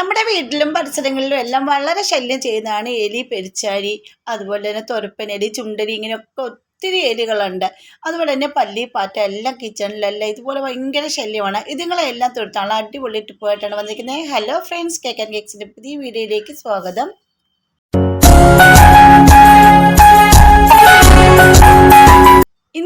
നമ്മുടെ വീട്ടിലും പരിസരങ്ങളിലും എല്ലാം വളരെ ശല്യം ചെയ്യുന്നതാണ് എലി പെരിച്ചാരി അതുപോലെ തന്നെ തൊരപ്പനെലി ചുണ്ടരി ഇങ്ങനെയൊക്കെ ഒത്തിരി എലികളുണ്ട്. അതുപോലെ തന്നെ പല്ലി പാറ്റ എല്ലാം കിച്ചണിലെല്ലാം ഇതുപോലെ ഭയങ്കര ശല്യമാണ്. ഇതുങ്ങളെല്ലാം തുരുത്താണ് അടിപൊളി ടിപ്പുമായിട്ടാണ് വന്നിരിക്കുന്നത്. ഹലോ ഫ്രണ്ട്സ് കേക്ക് ആൻഡ് കേക്സിന്റെ പുതിയ വീഡിയോയിലേക്ക് സ്വാഗതം.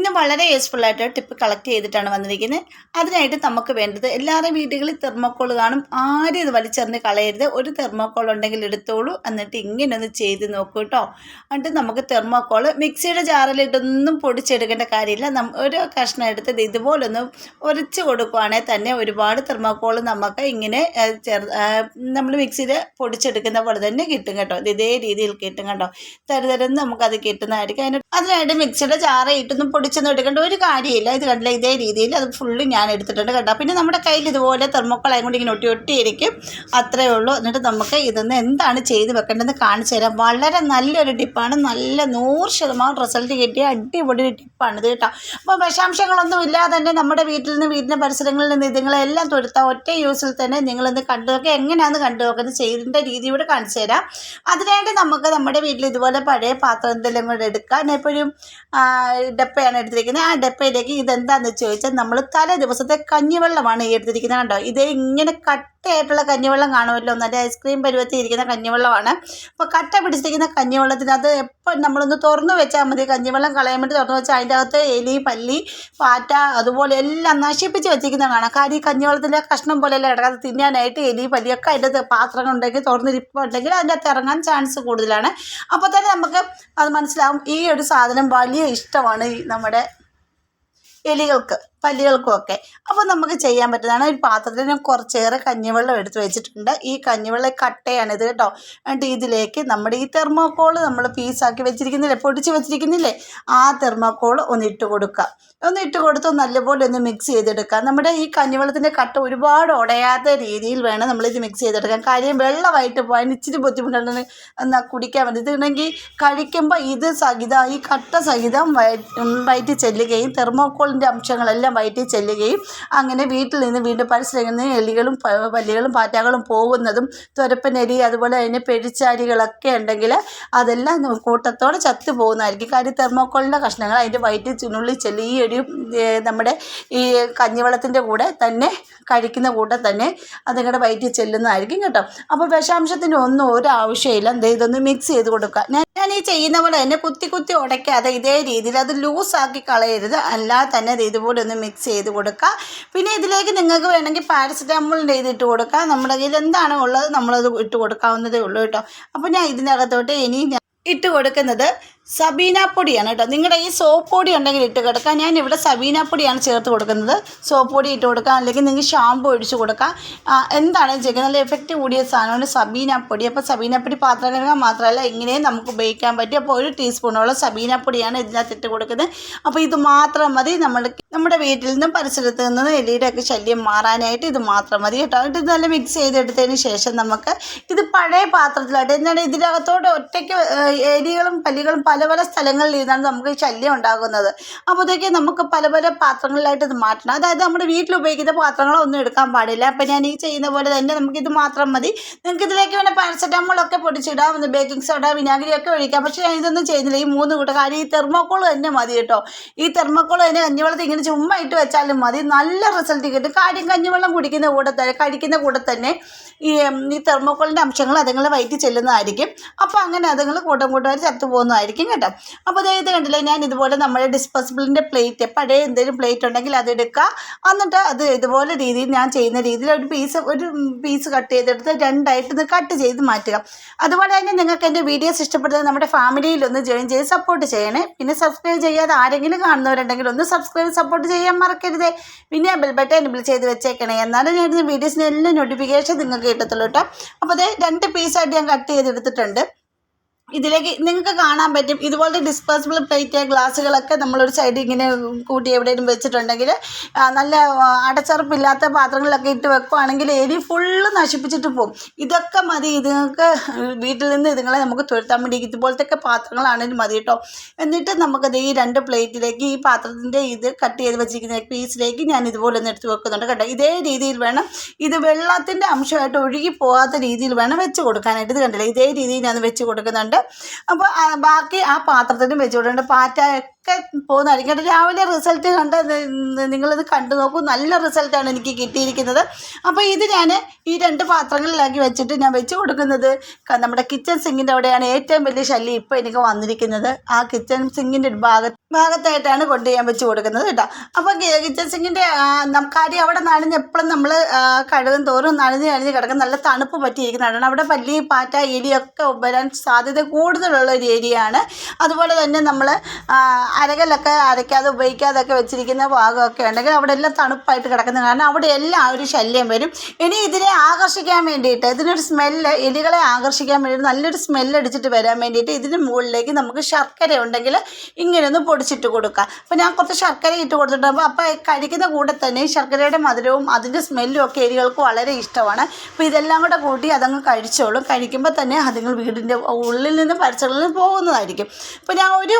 ഇന്ന് വളരെ യൂസ്ഫുൾ ആയിട്ട് ടിപ്പ് കളക്ട് ചെയ്തിട്ടാണ് വന്നിരിക്കുന്നത്. അതിനായിട്ട് നമുക്ക് വേണ്ടത് എല്ലാവരുടെയും വീടുകളിൽ തെർമോക്കോൾ കാണും. ആരും ഇത് വലിച്ചെറിഞ്ഞ് കളയരുത്. ഒരു തെർമോക്കോൾ ഉണ്ടെങ്കിൽ എടുത്തോളൂ. എന്നിട്ട് ഇങ്ങനെ ഒന്ന് ചെയ്ത് നോക്കൂ കേട്ടോ എന്നിട്ട് നമുക്ക് തെർമോക്കോൾ മിക്സിയുടെ ജാറിലിട്ടൊന്നും പൊടിച്ചെടുക്കേണ്ട കാര്യമില്ല. ഒരു കഷ്ണം എടുത്ത് ഇത് ഇതുപോലൊന്ന് ഉരച്ച് കൊടുക്കുവാണെങ്കിൽ തന്നെ ഒരുപാട് തെർമോക്കോൾ നമുക്ക് ഇങ്ങനെ ചെറു നമ്മൾ മിക്സിയിൽ പൊടിച്ചെടുക്കുന്ന പോലെ തന്നെ കിട്ടും കേട്ടോ. ഇതേ രീതിയിൽ കിട്ടും കേട്ടോ തരുതരം നമുക്കത് കിട്ടുന്നതായിരിക്കും. അതിന് അതിനായിട്ട് മിക്സിയുടെ ചാറ് ഇട്ടൊന്നും പൊടിച്ചൊന്നും എടുക്കേണ്ട ഒരു കാര്യമില്ല. ഇത് കണ്ടില്ല? ഇതേ രീതിയിൽ അത് ഫുള്ള് ഞാൻ എടുത്തിട്ടുണ്ട് കേട്ടോ. പിന്നെ നമ്മുടെ കയ്യിൽ ഇതുപോലെ തെർമോക്കളായും കൊണ്ട് ഇങ്ങനെ ഒട്ടി ഒട്ടിയിരിക്കും അത്രയേ ഉള്ളൂ. എന്നിട്ട് നമുക്ക് ഇതൊന്ന് എന്താണ് ചെയ്ത് വെക്കേണ്ടതെന്ന് കാണിച്ചു തരാം. വളരെ നല്ലൊരു ടിപ്പാണ്. നല്ല നൂറ് ശതമാനം റിസൾട്ട് കിട്ടിയ അടിപൊളി ടിപ്പാണ് ഇത് കേട്ടോ. അപ്പോൾ വിഷാംശങ്ങളൊന്നും ഇല്ലാതെ തന്നെ നമ്മുടെ വീട്ടിൽ നിന്ന് വീടിന്റെ പരിസരങ്ങളിൽ നിന്ന് ഇതുങ്ങളെല്ലാം തുരുത്താം ഒറ്റ യൂസിൽ തന്നെ നിങ്ങളൊന്ന് കണ്ടു നോക്കുക എങ്ങനെയാണെന്ന് കണ്ടു നോക്കുന്നത് ചെയ്തിന്റെ രീതി കൂടെ കാണിച്ചു തരാം. അതിനായിട്ട് നമുക്ക് നമ്മുടെ വീട്ടിൽ ഇതുപോലെ പഴയ പാത്രം എന്തെങ്കിലും കൂടെ എടുക്കാം. ഞാൻ എപ്പോഴും ഡപ്പയാണ് എടുത്തിരിക്കുന്നത്. ആ ഡപ്പയിലേക്ക് ഇതെന്താണെന്ന് ചോദിച്ചാൽ നമ്മൾ തലേ ദിവസത്തെ കഞ്ഞിവെള്ളമാണ് ഈ എടുത്തിരിക്കുന്നത് കണ്ടോ? ഇത് ഇങ്ങനെ കട്ടയായിട്ടുള്ള കഞ്ഞിവെള്ളം കാണുമല്ലോ. നല്ല ഐസ്ക്രീം പരുവത്തിൽ ഇരിക്കുന്ന കഞ്ഞിവെള്ളമാണ്. അപ്പോൾ കട്ട പിടിച്ചിരിക്കുന്ന കഞ്ഞിവെള്ളത്തിനകത്ത് എപ്പോൾ നമ്മളൊന്ന് തുറന്നു വെച്ചാൽ മതി. കഞ്ഞിവെള്ളം കളയാൻ വേണ്ടി തുറന്നു വെച്ചാൽ അതിന്റെ അകത്ത് എലി പല്ലി പാറ്റ അതുപോലെ എല്ലാം നശിപ്പിച്ച് വെച്ചിരിക്കുന്ന കാണാം. കാര്യം ഈ കഞ്ഞിവെള്ളത്തിന്റെ കഷ്ണം പോലെയല്ല കിടക്കാതെ തിന്നാനായിട്ട് എലി പല്ലിയൊക്കെ അതിന്റെ പാത്രങ്ങൾ ഉണ്ടെങ്കിൽ തുറന്നിരിപ്പുണ്ടെങ്കിൽ അതിന്റെ അകത്ത് ഇറങ്ങാൻ ചാൻസ് കൂടുതലാണ്. അപ്പോൾ തന്നെ നമുക്ക് അത് മനസ്സിലാവും. ഈ ഒരു സാധനം വലിയ ഇഷ്ടമാണ് നമ്മുടെ എലികൾക്ക്. പല്ലികൾക്കും ഒക്കെ അപ്പോൾ നമുക്ക് ചെയ്യാൻ പറ്റുന്നതാണ് ഒരു പാത്രത്തിൽ ഞാൻ കുറച്ചേറെ കഞ്ഞിവെള്ളം എടുത്ത് വെച്ചിട്ടുണ്ട്. ഈ കഞ്ഞിവെള്ളം കട്ടയാണിത് കേട്ടോ. എന്നിട്ട് ഇതിലേക്ക് നമ്മുടെ ഈ തെർമോക്കോൾ നമ്മൾ പീസാക്കി വെച്ചിരിക്കുന്നില്ലേ? പൊടിച്ച് വെച്ചിരിക്കുന്നില്ലേ? ആ തെർമോക്കോൾ ഒന്ന് ഇട്ട് കൊടുക്കുക. ഒന്ന് ഇട്ട് കൊടുത്ത് നല്ലപോലെ ഒന്ന് മിക്സ് ചെയ്തെടുക്കാം നമ്മുടെ ഈ കഞ്ഞിവെള്ളത്തിന്റെ കട്ട ഒരുപാട് ഉടയാത്ത രീതിയിൽ വേണം നമ്മളിത് മിക്സ് ചെയ്തെടുക്കാൻ. കാര്യം വെള്ളമായിട്ട് പോകാൻ ഇച്ചിരി ബുദ്ധിമുട്ടാണ്. എന്നാൽ കുടിക്കാൻ വേണ്ടി. ഇതുണ്ടെങ്കിൽ കഴിക്കുമ്പോൾ ഇത് സഹിതം ഈ കട്ട സഹിതം വയറ്റി ചെല്ലുകയും തെർമോക്കോളിന്റെ അംശങ്ങളെല്ലാം വയറ്റിൽ ചെല്ലുകയും അങ്ങനെ വീട്ടിൽ നിന്ന് വീണ്ടും പരിസരങ്ങളിൽ എലികളും പല്ലികളും പാറ്റകളും പോകുന്നതും തുരപ്പനെലി അതുപോലെ അതിന് പെരിച്ചാരികളൊക്കെ ഉണ്ടെങ്കിൽ അതെല്ലാം കൂട്ടത്തോടെ ചത്തു പോകുന്നതായിരിക്കും. കാര്യം തെർമോക്കോളിന്റെ കഷ്ണങ്ങൾ അതിന്റെ വയറ്റിൽ ചുനുള്ളിൽ ചെല്ലി ഈ ഒരു നമ്മുടെ ഈ കഞ്ഞിവെള്ളത്തിന്റെ കൂടെ തന്നെ കഴിക്കുന്ന കൂടെ തന്നെ അതുങ്ങളുടെ വയറ്റിൽ ചെല്ലുന്നതായിരിക്കും കേട്ടോ. അപ്പോൾ വിഷാംശത്തിന് ഒന്നും ഒരു ആവശ്യമില്ല. എന്ത് ഇതൊന്ന് മിക്സ് ചെയ്ത് കൊടുക്കുക. ഞാൻ ഞാൻ ഈ ചെയ്യുന്ന പോലെ തന്നെ കുത്തി കുത്തി ഉടയ്ക്കാതെ ഇതേ രീതിയിൽ അത് ലൂസാക്കി കളയരുത്. അല്ലാതെ തന്നെ ഇത് ഇതുപോലെ ഒന്ന് മിക്സ് ചെയ്ത് കൊടുക്കുക പിന്നെ ഇതിലേക്ക് നിങ്ങൾക്ക് വേണമെങ്കിൽ പാരസെറ്റാമോളിന്റെ ഇത് ഇട്ട് കൊടുക്കുക നമ്മുടെ കയ്യിൽ എന്താണോ ഉള്ളത് നമ്മളത് ഇട്ട് കൊടുക്കാവുന്നതേ ഉള്ളൂ കേട്ടോ. അപ്പോൾ ഞാൻ ഇതിനകത്തോട്ട് ഇനി ഇട്ട് കൊടുക്കുന്നത് സബീന പൊടിയാണ് കേട്ടോ. നിങ്ങളുടെ ഈ സോപ്പ് പൊടി ഉണ്ടെങ്കിൽ ഇട്ട് കൊടുക്കാം. ഞാൻ ഇവിടെ സബീന പൊടിയാണ് ചേർത്ത് കൊടുക്കുന്നത്. സോപ്പ് പൊടി ഇട്ട് കൊടുക്കാം. അല്ലെങ്കിൽ നിങ്ങൾക്ക് ഷാമ്പു ഒഴിച്ച് കൊടുക്കാം. എന്താണ് ചെയ്യുന്നത് നല്ല എഫക്റ്റ് കൂടിയ സാധനമാണ് സബീന പൊടി. അപ്പോൾ സബീന പൊടി പാത്രം കഴുകാൻ മാത്രമല്ല ഇങ്ങനെയും നമുക്ക് ഉപയോഗിക്കാൻ പറ്റും. അപ്പോൾ ഒരു ടീസ്പൂണോളം സബീന പൊടിയാണ് ഇതിനകത്ത് ഇട്ട് കൊടുക്കുന്നത്. അപ്പോൾ ഇത് മാത്രം മതി. നമ്മൾ നമ്മുടെ വീട്ടിൽ നിന്നും പരിസരത്ത് നിന്നും എലിയുടെ ഒക്കെ ശല്യം മാറാനായിട്ട് ഇത് മാത്രം മതി കേട്ടോ. എന്നിട്ട് ഇത് നല്ല മിക്സ് ചെയ്തെടുത്തതിന് ശേഷം നമുക്ക് ഇത് പഴയ പാത്രത്തിലായിട്ട് എന്താണ് ഇതിനകത്തോട്ട് ഒറ്റയ്ക്ക് എലികളും പല്ലികളും പല പല സ്ഥലങ്ങളിൽ നിന്നാണ് നമുക്ക് ശല്യം ഉണ്ടാകുന്നത്. അപ്പോഴത്തേക്ക് നമുക്ക് പല പല പാത്രങ്ങളിലായിട്ട് ഇത് മാറ്റണം. അതായത് നമ്മുടെ വീട്ടിൽ ഉപയോഗിക്കുന്ന പാത്രങ്ങളൊന്നും എടുക്കാൻ പാടില്ല. അപ്പം ഞാൻ ഈ ചെയ്യുന്ന പോലെ തന്നെ നമുക്ക് ഇത് മാത്രം മതി. നിങ്ങൾക്ക് ഇതിലേക്ക് വേണേൽ പാരസെറ്റാമോളൊക്കെ പൊടിച്ചിടാം ബേക്കിംഗ് സോഡ വിനാഗിരിയൊക്കെ ഒഴിക്കാം. പക്ഷേ ഞാൻ ഇതൊന്നും ചെയ്യുന്നില്ല. ഈ മൂന്ന് കൂട്ടം കാര്യം ഈ തെർമോക്കോൾ തന്നെ മതി കേട്ടോ. ഈ തെർമോക്കോൾ തന്നെ കഞ്ഞിവെള്ളത്തിൽ ഇങ്ങനെ ചുമ്മാ ഇട്ട് വെച്ചാലും മതി. നല്ല റിസൾട്ട് കിട്ടും. കാര്യം കഞ്ഞിവെള്ളം കുടിക്കുന്ന കൂടെ തന്നെ കഴിക്കുന്ന കൂടെ തന്നെ ഈ ഈ തെർമോക്കോളിന്റെ അംശങ്ങൾ അതുങ്ങളെ വയറ്റി ചെല്ലുന്നതായിരിക്കും. അപ്പോൾ അങ്ങനെ അതുങ്ങൾ കൂട്ടം കൂട്ടുകാർ ചത്തു പോകുന്നതായിരിക്കും കേട്ടോ. അപ്പോൾ ഇത് കണ്ടില്ലേ ഞാൻ ഇതുപോലെ നമ്മുടെ ഡിസ്പോസിബിളിന്റെ പ്ലേറ്റ് പഴയ എന്തെങ്കിലും പ്ലേറ്റ് ഉണ്ടെങ്കിൽ അത് എടുക്കുക എന്നിട്ട് അത് ഇതുപോലെ രീതിയിൽ ഞാൻ ചെയ്യുന്ന രീതിയിൽ ഒരു പീസ് ഒരു പീസ് കട്ട് ചെയ്തെടുത്ത് രണ്ടായിട്ട് കട്ട് ചെയ്ത് മാറ്റുക. അതുപോലെ തന്നെ നിങ്ങൾക്ക് എന്റെ വീഡിയോസ് ഇഷ്ടപ്പെടുന്നത് നമ്മുടെ ഫാമിലിയിൽ ഒന്ന് ജോയിൻ ചെയ്ത് സപ്പോർട്ട് ചെയ്യണേ. പിന്നെ സബ്സ്ക്രൈബ് ചെയ്യാതെ ആരെങ്കിലും കാണുന്നവരുണ്ടെങ്കിൽ ഒന്ന് സബ്സ്ക്രൈബ് സപ്പോർട്ട് ചെയ്യാൻ മറക്കരുതേ. പിന്നെ ബെൽ ബട്ടൺ എനബിൾ ചെയ്ത് വെച്ചേക്കണേ. എന്നാലും ഞാൻ വീഡിയോസിന് എല്ലാം നോട്ടിഫിക്കേഷൻ നിങ്ങൾക്ക് കിട്ടത്തുള്ളൂ കേട്ടോ. അപ്പോൾ അത് രണ്ട് പീസായിട്ട് ഞാൻ കട്ട് ചെയ്തെടുത്തിട്ടുണ്ട്. ഇതിലേക്ക് നിങ്ങൾക്ക് കാണാൻ പറ്റും. ഇതുപോലത്തെ ഡിസ്പോസിബിൾ പ്ലേറ്റ് ഗ്ലാസ്സുകളൊക്കെ നമ്മളൊരു സൈഡിൽ ഇങ്ങനെ കൂട്ടി എവിടെയെങ്കിലും വെച്ചിട്ടുണ്ടെങ്കിൽ നല്ല അടച്ചറപ്പില്ലാത്ത പാത്രങ്ങളിലൊക്കെ ഇട്ട് വെക്കുവാണെങ്കിൽ എരി ഫുള്ള് നശിപ്പിച്ചിട്ട് പോകും ഇതൊക്കെ മതി. ഇതുങ്ങൾക്ക് വീട്ടിൽ നിന്ന് ഇതുങ്ങളെ നമുക്ക് തുരുത്താൻ വേണ്ടി ഇതുപോലത്തെ പാത്രങ്ങളാണെങ്കിലും മതി കേട്ടോ. എന്നിട്ട് നമുക്കത് ഈ രണ്ട് പ്ലേറ്റിലേക്ക് ഈ പാത്രത്തിന്റെ ഇത് കട്ട് ചെയ്ത് വെച്ചിരിക്കുന്ന പീസിലേക്ക് ഞാൻ ഇതുപോലെ ഒന്ന് എടുത്ത് വെക്കുന്നുണ്ട് കേട്ടോ. ഇതേ രീതിയിൽ വേണം. ഇത് വെള്ളത്തിന്റെ അംശമായിട്ട് ഒഴുകി പോകാത്ത രീതിയിൽ വേണം വെച്ച് കൊടുക്കാനായിട്ട്. ഇത് കണ്ടില്ല? ഇതേ രീതിയിൽ ഞാൻ വെച്ച് കൊടുക്കുന്നുണ്ട്. അപ്പോൾ ബാക്കി ആ പാത്രത്തിനും വെച്ച് കൊടുക്കുന്നുണ്ട് പാറ്റയൊക്കെ പോകുന്നതായിരിക്കും കേട്ടോ രാവിലെ റിസൾട്ട് കണ്ട് നിങ്ങളിത് കണ്ടു നോക്കൂ. നല്ല റിസൾട്ടാണ് എനിക്ക് കിട്ടിയിരിക്കുന്നത്. അപ്പോൾ ഇത് ഞാൻ ഈ രണ്ട് പാത്രങ്ങളിലാക്കി വെച്ചിട്ട് ഞാൻ വെച്ച് കൊടുക്കുന്നത്. നമ്മുടെ കിച്ചൺ സിങ്കിന്റെ അവിടെയാണ് ഏറ്റവും വലിയ ശല്യം ഇപ്പോൾ എനിക്ക് വന്നിരിക്കുന്നത്. ആ കിച്ചൺ സിങ്കിന്റെ ഭാഗ ഭാഗത്തായിട്ടാണ് കൊണ്ട് ഞാൻ വെച്ച് കൊടുക്കുന്നത് കേട്ടോ. അപ്പോൾ കിച്ചൺ സിങ്കിന്റെ കാര്യം അവിടെ നനഞ്ഞ് എപ്പോഴും നമ്മൾ കഴുകും തോറും നനഞ്ഞ് നനഞ്ഞ് കിടക്കും. നല്ല തണുപ്പ് പറ്റിയിരിക്കുന്നതാണ്. അവിടെ പല്ലി പാറ്റ എലിയൊക്കെ വരാൻ സാധ്യത കൂടുതലുള്ള ഒരു ഏരിയയാണ് അതുപോലെ തന്നെ നമ്മൾ അരകലൊക്കെ അരയ്ക്കാതെ ഉപയോഗിക്കാതൊക്കെ വെച്ചിരിക്കുന്ന ഭാഗമൊക്കെ ഉണ്ടെങ്കിൽ അവിടെ എല്ലാം തണുപ്പായിട്ട് കിടക്കുന്ന കാരണം അവിടെ എല്ലാം ഒരു ശല്യം വരും. ഇനി ഇതിനെ ആകർഷിക്കാൻ വേണ്ടിയിട്ട് ഇതിനൊരു സ്മെല്ല് എലികളെ ആകർഷിക്കാൻ വേണ്ടിയിട്ട് നല്ലൊരു സ്മെല്ല് അടിച്ചിട്ട് വരാൻ വേണ്ടിയിട്ട് ഇതിന് മുകളിലേക്ക് നമുക്ക് ശർക്കര ഉണ്ടെങ്കിൽ ഇങ്ങനെയൊന്ന് പൊടിച്ചിട്ട് കൊടുക്കാം. അപ്പോൾ ഞാൻ കുറച്ച് ശർക്കര ഇട്ട് കൊടുത്തിട്ടുണ്ട്. അപ്പോൾ കഴിക്കുന്ന കൂടെ തന്നെ ശർക്കരയുടെ മധുരവും അതിന്റെ സ്മെല്ലും ഒക്കെ എലികൾക്ക് വളരെ ഇഷ്ടമാണ്. അപ്പോൾ ഇതെല്ലാം കൂടെ കൂട്ടി അതങ്ങ് കഴിച്ചോളും. കഴിക്കുമ്പോൾ തന്നെ അതുങ്ങൾ വീടിന്റെ ഉള്ളിൽ നിന്ന് പരിസരങ്ങളിൽ പോകുന്നതായിരിക്കും. അപ്പോൾ ഞാൻ ഒരു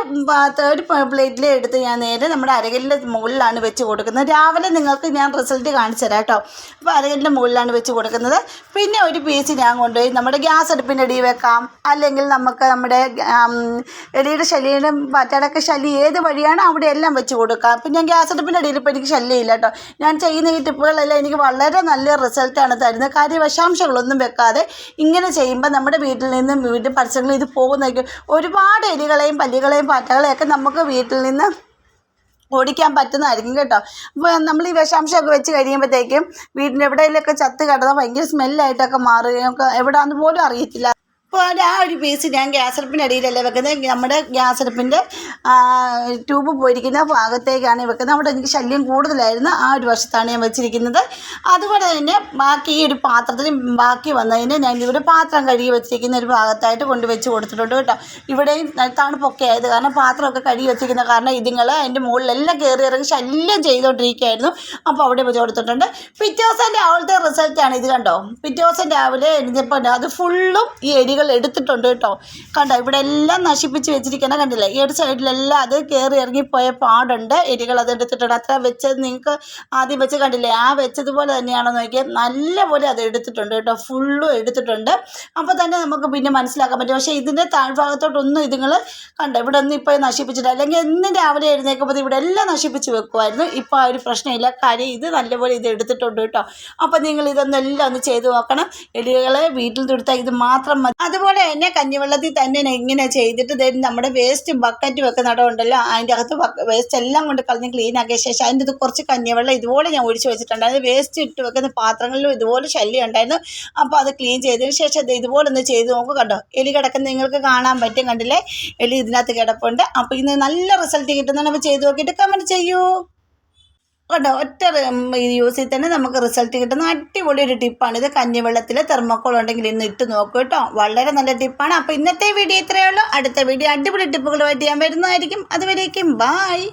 തേർഡ് പ്ലേറ്റിൽ എടുത്ത് ഞാൻ നേരെ നമ്മുടെ അരകല്ലിന്റെ മുകളിലാണ് വെച്ച് കൊടുക്കുന്നത്. രാവിലെ നിങ്ങൾക്ക് ഞാൻ റിസൾട്ട് കാണിച്ചു തരാം കേട്ടോ. അപ്പോൾ അരകല്ലിന്റെ മുകളിലാണ് വെച്ച് കൊടുക്കുന്നത്. പിന്നെ ഒരു പീസ് ഞാൻ കൊണ്ടുപോയി നമ്മുടെ ഗ്യാസ് അടുപ്പിന്റെ അടി വെക്കാം. അല്ലെങ്കിൽ നമുക്ക് നമ്മുടെ എലിയുടെ ശല്യം പാറ്റയുടെയൊക്കെ ശല്യം ഏത് വഴിയാണ് അവിടെ എല്ലാം വെച്ച് കൊടുക്കാം. അപ്പം ഞാൻ ഗ്യാസ് അടുപ്പിന്റെ അടിയിൽ ഇപ്പോൾ എനിക്ക് ശല്യമില്ല കേട്ടോ. ഞാൻ ചെയ്യുന്ന ഈ ടിപ്പുകളെല്ലാം എനിക്ക് വളരെ നല്ല റിസൾട്ടാണ് തരുന്നത്. കാര്യം വിഷാംശങ്ങളൊന്നും വെക്കാതെ ഇങ്ങനെ ചെയ്യുമ്പോൾ നമ്മുടെ വീട്ടിൽ നിന്നും വീട്ടിൽ പരിസരങ്ങളിൽ ഇത് പോകുന്നതായിരിക്കും. ഒരുപാട് എലികളെയും പല്ലികളെയും പാറ്റകളെയൊക്കെ നമുക്ക് വീട്ടിൽ നിന്ന് ഓടിക്കാൻ പറ്റുന്നതായിരിക്കും കേട്ടോ. അപ്പോൾ നമ്മൾ ഈ വിഷാംശമൊക്കെ വെച്ച് കഴിയുമ്പോഴത്തേക്കും വീടിന്റെ എവിടെയെങ്കിലുമൊക്കെ ചത്ത് കിടന്നാൽ ഭയങ്കര സ്മെല്ലായിട്ടൊക്കെ മാറുകയും ഒക്കെ എവിടെയാണെന്ന് പോലും അറിയത്തില്ല. അപ്പോൾ ആ ഒരു പീസ് ഞാൻ ഗ്യാസ് അടുപ്പിന്റെ അടിയിലല്ല വെക്കുന്നത്. നമ്മുടെ ഗ്യാസ് അടുപ്പിന്റെ ട്യൂബ് പോയിരിക്കുന്ന ഭാഗത്തേക്കാണ് വെക്കുന്നത്. അവിടെ എനിക്ക് ശല്യം കൂടുതലായിരുന്നു. ആ ഒരു വശത്താണ് ഞാൻ വെച്ചിരിക്കുന്നത്. അതുപോലെ തന്നെ ബാക്കി ഈ ഒരു പാത്രത്തിന് ബാക്കി വന്നതിന് ഞാൻ ഇവിടെ പാത്രം കഴുകി വെച്ചിരിക്കുന്ന ഒരു ഭാഗത്തായിട്ട് കൊണ്ട് വെച്ച് കൊടുത്തിട്ടുണ്ട് കേട്ടോ. ഇവിടെയും തണുപ്പൊക്കെ ആയത് കാരണം പാത്രമൊക്കെ കഴുകി വെച്ചിരിക്കുന്ന കാരണം ഇതുങ്ങൾ അതിന്റെ മുകളിലെല്ലാം കയറി ഇറങ്ങി ശല്യം ചെയ്തുകൊണ്ടിരിക്കുകയായിരുന്നു അപ്പോൾ അവിടെ വെച്ച് കൊടുത്തിട്ടുണ്ട്. പിറ്റേ ദിവസം രാവിലത്തെ റിസൾട്ടാണ് ഇത് കണ്ടോ? പിറ്റേ ദിവസം രാവിലെ എഴുതിയപ്പോൾ അത് ഫുള്ളും ഈ എലികൾ എടുത്തിട്ടുണ്ട് കേട്ടോ. കണ്ടോ ഇവിടെ എല്ലാം നശിപ്പിച്ച് വെച്ചിരിക്കുന്ന കണ്ടില്ലേ? ഈ ഒരു സൈഡിലെല്ലാം അത് കയറി ഇറങ്ങിപ്പോയ പാടുണ്ട്. എലികൾ അത് എടുത്തിട്ടുണ്ട്. അത്ര വെച്ചത് നിങ്ങൾക്ക് ആദ്യം വെച്ച് കണ്ടില്ലേ? ആ വെച്ചതുപോലെ തന്നെയാണോ നോക്കിയാൽ നല്ലപോലെ അത് എടുത്തിട്ടുണ്ട് കേട്ടോ. ഫുള്ളും എടുത്തിട്ടുണ്ട്. അപ്പോൾ തന്നെ നമുക്ക് പിന്നെ മനസ്സിലാക്കാൻ പറ്റും. പക്ഷേ ഇതിന്റെ താഴ്ഭാഗത്തോട്ടൊന്നും ഇതുങ്ങൾ കണ്ടോ? ഇവിടെ ഒന്നും ഇപ്പോൾ നശിപ്പിച്ചിട്ട് അല്ലെങ്കിൽ എന്നും രാവിലെ എഴുന്നേക്കുമ്പോൾ ഇവിടെ എല്ലാം നശിപ്പിച്ച് വെക്കുമായിരുന്നു ഇപ്പോൾ ആ ഒരു പ്രശ്നമില്ല. കാര്യം ഇത് നല്ലപോലെ ഇത് എടുത്തിട്ടുണ്ട് കേട്ടോ. അപ്പോൾ നിങ്ങൾ ഇതൊന്നെല്ലാം ഒന്ന് ചെയ്ത് നോക്കണം. എലികളെ വീട്ടിൽ തൊടുത്താൽ ഇത് മാത്രം മതി. അതുപോലെ തന്നെ കഞ്ഞിവെള്ളത്തിൽ തന്നെ ഇങ്ങനെ ചെയ്തിട്ട് തരും നമ്മുടെ വേസ്റ്റ് ബക്കറ്റും ഒക്കെ നടമുണ്ടല്ലോ അതിന്റെ അകത്ത് വേസ്റ്റ് എല്ലാം കൊണ്ട് കളഞ്ഞ് ക്ലീൻ ആക്കിയ ശേഷം അതിന്റെ ഇത് കുറച്ച് കഞ്ഞിവെള്ളം ഇതുപോലെ ഞാൻ ഒഴിച്ച് വെച്ചിട്ടുണ്ട്. അത് വേസ്റ്റ് ഇട്ട് വെക്കുന്ന പാത്രങ്ങളിലും ഇതുപോലെ ശല്യം ഉണ്ടായിരുന്നു. അപ്പോൾ അത് ക്ലീൻ ചെയ്തതിന് ശേഷം ഇത് ഇതുപോലെ ഒന്ന് ചെയ്ത് നോക്കുക കണ്ടോ? എലി കിടക്കുന്ന നിങ്ങൾക്ക് കാണാൻ പറ്റും കണ്ടില്ലേ? എലി ഇതിനകത്ത് കിടപ്പുണ്ട്. അപ്പോൾ ഇന്ന് നല്ല റിസൾട്ട് കിട്ടുന്നതാണ് അപ്പോൾ ചെയ്ത് നോക്കിയിട്ട് കമന്റ് ചെയ്യൂ. കേട്ടോ ഒറ്റ യൂസ് ചെയ്ത് തന്നെ നമുക്ക് റിസൾട്ട് കിട്ടുന്ന അടിപൊളി ഒരു ടിപ്പാണ് ഇത് കഞ്ഞിവെള്ളത്തിൽ തെർമോക്കോൾ ഉണ്ടെങ്കിൽ ഇന്ന് ഇട്ട് നോക്കൂ കേട്ടോ വളരെ നല്ല ടിപ്പാണ് അപ്പോൾ ഇന്നത്തെ വീഡിയോ ഇത്രയേ ഉള്ളൂ. അടുത്ത വീഡിയോ അടിപൊളി ടിപ്പുകളുമായിട്ട് ഞാൻ വരുന്നതായിരിക്കും. അതുവരേക്കും ബായ്